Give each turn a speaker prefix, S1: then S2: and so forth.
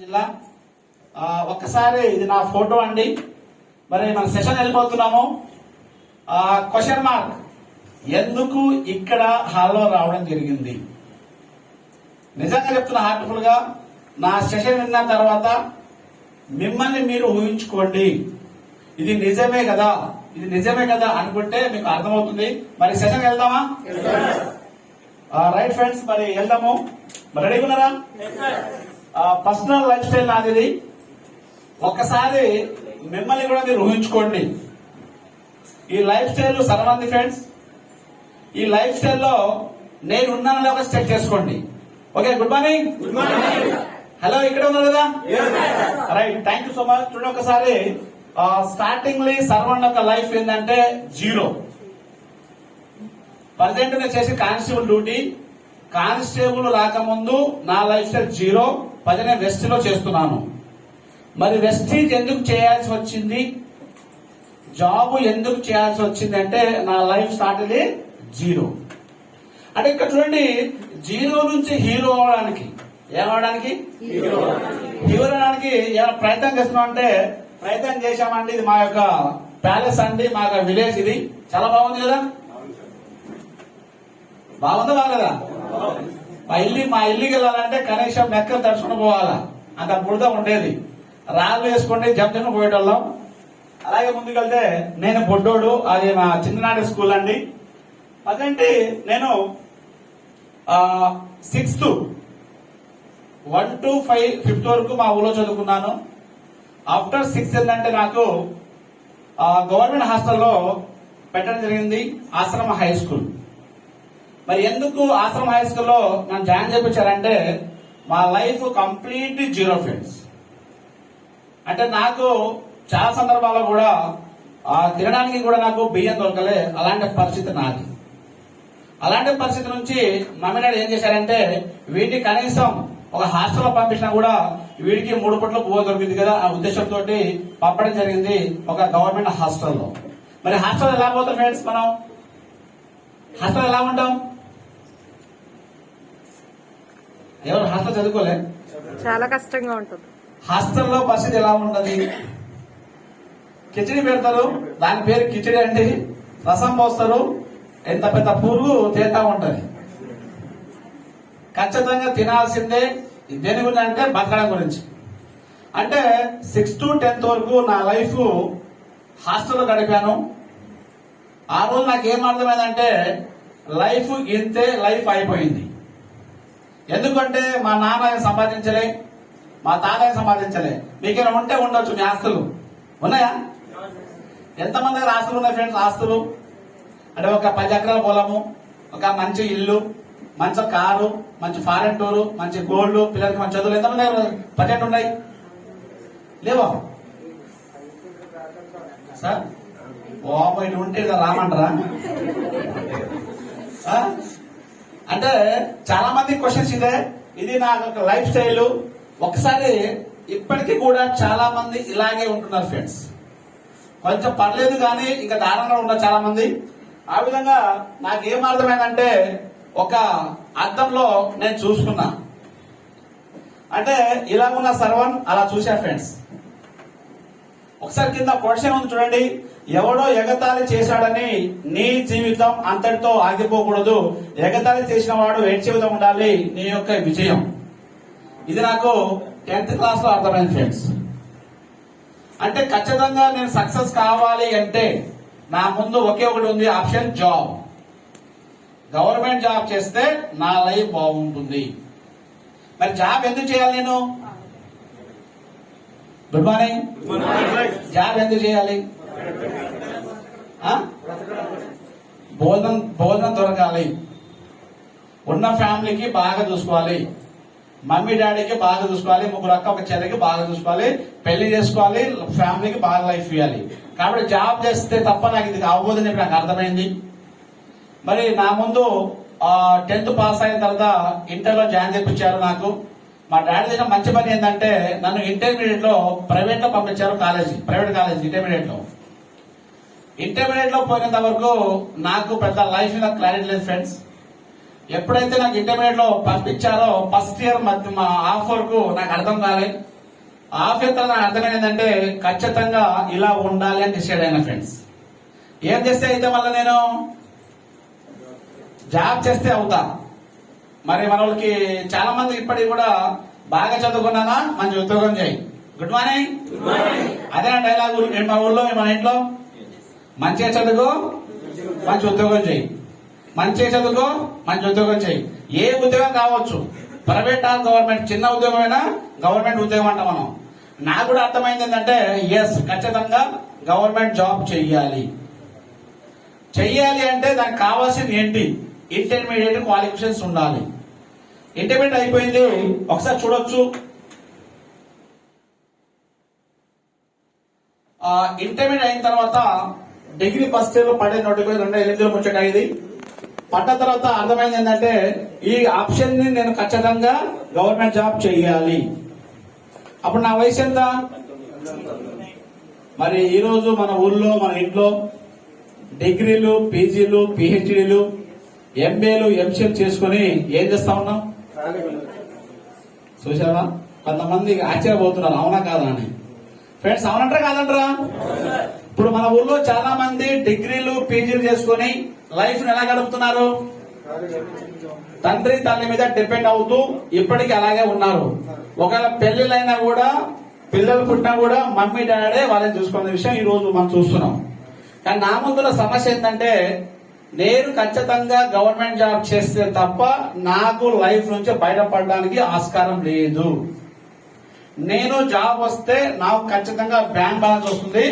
S1: జిల్లా. ఒక్కసారి ఇది నా ఫోటో అండి. మరి మన సెషన్ వెళ్ళిపోతున్నాము. క్వశ్చన్ మార్క్ ఎందుకు ఇక్కడ హాల్లో రావడం జరిగింది? నిజంగా చెప్తున్నా హార్ట్ఫుల్గా. నా సెషన్ విన్న తర్వాత మిమ్మల్ని మీరు ఊహించుకోండి. ఇది నిజమే కదా? ఇది నిజమే కదా అనుకుంటే మీకు అర్థమవుతుంది. మరి సెషన్ వెళ్దామా? రైట్ ఫ్రెండ్స్ మరి వెళ్దాము. మరి రెడీగా ఉన్నారా? పర్సనల్ లైఫ్ స్టైల్ నాది ఒక్కసారి మిమ్మల్ని కూడా మీరు ఊహించుకోండి. ఈ లైఫ్ స్టైల్ సర్వంది ఫ్రెండ్స్. ఈ లైఫ్ స్టైల్లో నేను ఉన్నానని ఒక చెక్ చేసుకోండి. Okay good morning. Good morning. Hello ఇక్కడ ఉన్నారు కదా? Right thank you so much చూడండి ఒకసారి స్టార్టింగ్ లీ సర్వన్ యొక్క లైఫ్ ఏంటంటే జీరో. ప్రజెంట్ నేను చేసే కానిస్టేబుల్ డ్యూటీ కానిస్టేబుల్ రాకముందు నా లైఫ్ స్టైల్ జీరో ప్రజెంట్ వెస్ట్లో చేస్తున్నాను. మరి వెస్టీజ్ ఎందుకు చేయాల్సి వచ్చింది? జాబ్ ఎందుకు చేయాల్సి వచ్చింది అంటే నా లైఫ్ స్టార్ట్ జీరో. అంటే ఇక్కడ చూడండి జీరో నుంచి హీరో అవడానికి ఏమవడానికి హీరో అవడానికి ఏమైనా ప్రయత్నం చేస్తున్నాం అంటే ప్రయత్నం చేశామండి ఇది మా యొక్క ప్యాలెస్ అండి మా యొక్క విలేజ్ ఇది. చాలా బాగుంది కదా? బాగుందా బాగలేదా? మా ఇల్లు మా ఇల్లుకి వెళ్ళాలంటే కనీసం మెక్కలు తడుచుకుని పోవాలా. అంత బుడద ఉండేది. రాళ్ళు వేసుకుంటే జంజను పోయేటోళ్ళం. అలాగే ముందుకెళ్తే నేను బొడ్డోడు అది మా చిన్ననాటి స్కూల్ అండి. అదేంటి? నేను sixth one two five fifth వరకు మా ఊళ్ళో చదువుకున్నాను. ఆఫ్టర్ సిక్స్త్ ఏంటంటే నాకు గవర్నమెంట్ హాస్టల్లో పెట్టడం జరిగింది. ఆశ్రమ హై స్కూల్. మరి ఎందుకు ఆశ్రమ హై స్కూల్లో నన్ను జాయిన్ చేయించారంటే మా లైఫ్ కంప్లీట్ జీరో ఫ్రెండ్స్ అంటే నాకు చాలా సందర్భాల్లో కూడా ఆ తినడానికి కూడా నాకు బియ్యం దొరకలే అలాంటి పరిస్థితి నాది. అలాంటి పరిస్థితి నుంచి మమ్మీ డాడీ ఏం చేశారంటే వీటిని కనీసం ఒక హాస్టల్లో పంపించినా కూడా వీడికి మూడు పూట్ల పువ్వు దొరికింది కదా ఆ ఉద్దేశంతో పంపడం జరిగింది ఒక గవర్నమెంట్ హాస్టల్లో. మరి హాస్టల్ ఎలా పోతాం ఫ్రెండ్స్ మనం? హాస్టల్ ఎలా ఉంటాం? ఎవరు హాస్టల్ చదువుకోలే?
S2: చాలా కష్టంగా ఉంటుంది.
S1: హాస్టల్లో పరిస్థితి ఎలా ఉన్నది కిచిడి పెడతారు. దాని పేరు కిచిడి అండి. రసం పోస్తారు. ఎంత పెద్ద పురుగు తేతా ఉంటది. ఖచ్చితంగా తినాల్సిందే దేని గురించి అంటే బతకడం గురించి. అంటే సిక్స్ టు టెన్త్ వరకు నా లైఫ్ హాస్టల్లో గడిపాను. ఆ రోజు నాకు ఏం అర్థమైందంటే లైఫ్ ఇంతే లైఫ్ అయిపోయింది. ఎందుకంటే మా నాన్న సంపాదించలే మా తాతయ్య సంపాదించలే. మీకేమైనా ఉంటే ఉండొచ్చు మీ ఆస్తులు. ఉన్నాయా? ఎంతమంది దగ్గర ఆస్తులు ఉన్నాయి ఫ్రెండ్స్ ఆస్తులు? అంటే ఒక పది ఎకరాల పొలము ఒక మంచి ఇల్లు మంచి కారు మంచి ఫారెన్ టూరు మంచి గోల్డ్ పిల్లలకి మంచి చదువులు ఎంతమంది దగ్గర పన్నెండు ఉన్నాయి. లేవా? సార్? ఓ ఇటు ఉంటే రామంటారా? అంటే చాలా మంది క్వశ్చన్స్ ఇదే. ఇది నా యొక్క లైఫ్ స్టైల్ ఒకసారి ఇప్పటికీ కూడా చాలా మంది ఇలాగే ఉంటున్నారు ఫ్రెండ్స్ కొంచెం పర్లేదు కానీ ఇంకా దారుణంగా ఉన్నారు చాలా మంది. ఆ విధంగా నాకు ఏం అర్థమైందంటే ఒక అర్థంలో నేను చూసుకున్నా. అంటే ఇలా ఉన్న సర్వన్ అలా చూసా ఫ్రెండ్స్ ఒకసారి కింద క్వశ్చన్ ఉంది చూడండి. ఎవడో ఎగతాళి చేశాడని నీ జీవితం అంతటితో ఆగిపోకూడదు. ఎగతాళి చేసిన వాడు ఏడ్ జీవితం ఉండాలి? నీ యొక్క విజయం. ఇది నాకు టెన్త్ క్లాస్లో అర్థమైంది ఫ్రెండ్స్ అంటే ఖచ్చితంగా నేను సక్సెస్ కావాలి అంటే నా ముందు ఒకే ఒకటి ఉంది ఆప్షన్ జాబ్. గవర్నమెంట్ జాబ్ చేస్తే నా లైఫ్ బాగుంటుంది. మరి జాబ్ ఎందుకు చేయాలి నేను? Good morning. జాబ్ ఎందుకు చేయాలి? భోజనం భోజనం దొరకాలి. ఉన్న ఫ్యామిలీకి బాగా చూసుకోవాలి. మమ్మీ డాడీకి బాగా చూసుకోవాలి. ముగ్గురు అక్క ఒక చెల్లికి బాగా చూసుకోవాలి. పెళ్ళి చేసుకోవాలి. ఫ్యామిలీకి బాగా లైఫ్ ఇవ్వాలి. కాబట్టి జాబ్ చేస్తే తప్ప నాకు ఇది అవ్వదని చెప్పి నాకు అర్థమైంది. మరి నా ముందు టెన్త్ పాస్ అయిన తర్వాత ఇంటర్లో జాయిన్ చేయించారు నాకు. మా డాడీ చేసిన మంచి పని ఏంటంటే నన్ను ఇంటర్మీడియట్లో ప్రైవేట్లో పంపించారు కాలేజీ ప్రైవేట్ కాలేజీ ఇంటర్మీడియట్లో ఇంటర్మీడియట్లో పోయినంత వరకు నాకు పెద్ద లైఫ్ మీద క్లారిటీ లేదు ఫ్రెండ్స్ ఎప్పుడైతే నాకు ఇంటర్మీడియట్లో పంపించారో ఫస్ట్ ఇయర్ మధ్య మా హాఫ్ వరకు నాకు అర్థం కాలే. హాఫ్ ఇయర్ నాకు అర్థమైందంటే ఖచ్చితంగా ఇలా ఉండాలి అని డిసైడ్ అయిన ఫ్రెండ్స్ ఏం చేస్తే అయితే మళ్ళీ నేను జాబ్ చేస్తే అవుతా? మరి మన వాళ్ళకి చాలా మంది ఇప్పటికి కూడా బాగా చదువుకున్నానా? మంచి ఉద్యోగం చేయి. గుడ్ మార్నింగ్ అదే నా డైలాగ్ మా ఊళ్ళో మన ఇంట్లో. మంచిగా చదువుకో మంచి ఉద్యోగం చేయి మంచిగా చదువుకో మంచి ఉద్యోగం చేయి ఏ ఉద్యోగం కావచ్చు. ప్రైవేట్ ఆర్ గవర్నమెంట్ చిన్న ఉద్యోగమైనా? గవర్నమెంట్ ఉద్యోగం అంట మనం. నాకు కూడా అర్థమైంది ఏంటంటే ఎస్ ఖచ్చితంగా గవర్నమెంట్ జాబ్ చెయ్యాలి. చెయ్యాలి అంటే దానికి కావాల్సింది ఏంటి? ఇంటర్మీడియట్ క్వాలిఫికేషన్స్ ఉండాలి. ఇంటర్మీడియట్ అయిపోయింది. ఒకసారి చూడొచ్చు. ఇంటర్మీడియట్ అయిన తర్వాత డిగ్రీ ఫస్ట్ ఇయర్లో పడే నోటిఫికేషన్ రెండు ఎనిమిదిలో ముచ్చట ఇది. పడ్డ తర్వాత అర్థమైంది ఏంటంటే ఈ ఆప్షన్ని నేను ఖచ్చితంగా గవర్నమెంట్ జాబ్ చేయాలి. అప్పుడు నా వయసు ఎంత? మరి ఈ రోజు మన ఊళ్ళో మన ఇంట్లో డిగ్రీలు పీజీలు పిహెచ్డీలు ఎంబీఏలు ఎంసీలు చేసుకుని ఏం చేస్తా ఉన్నాం? చూసావా కొంతమంది ఆశ్చర్యపోతున్నారు అవునా కాదా అని. ఫ్రెండ్స్ అవునంటారా కాదంటారా? ఇప్పుడు మన ఊళ్ళో చాలా మంది డిగ్రీలు పీజీలు చేసుకుని లైఫ్ ఎలా గడుపుతున్నారు? తండ్రి తల్లి మీద డిపెండ్ అవుతూ ఇప్పటికీ అలాగే ఉన్నారు. ఒకవేళ పెళ్ళిలైనా కూడా పిల్లలు పుట్టినా కూడా మమ్మీ డాడే వాళ్ళని చూసుకునే విషయం ఈ రోజు మనం చూస్తున్నాం. కానీ నా ముందుల సమస్య ఏంటంటే నేను ఖచ్చితంగా గవర్నమెంట్ జాబ్ చేస్తే తప్ప నాకు లైఫ్ నుంచి బయటపడడానికి ఆస్కారం లేదు. నేను జాబ్ వస్తే నాకు ఖచ్చితంగా బ్యాంక్ బ్యాలెన్స్ వస్తుంది.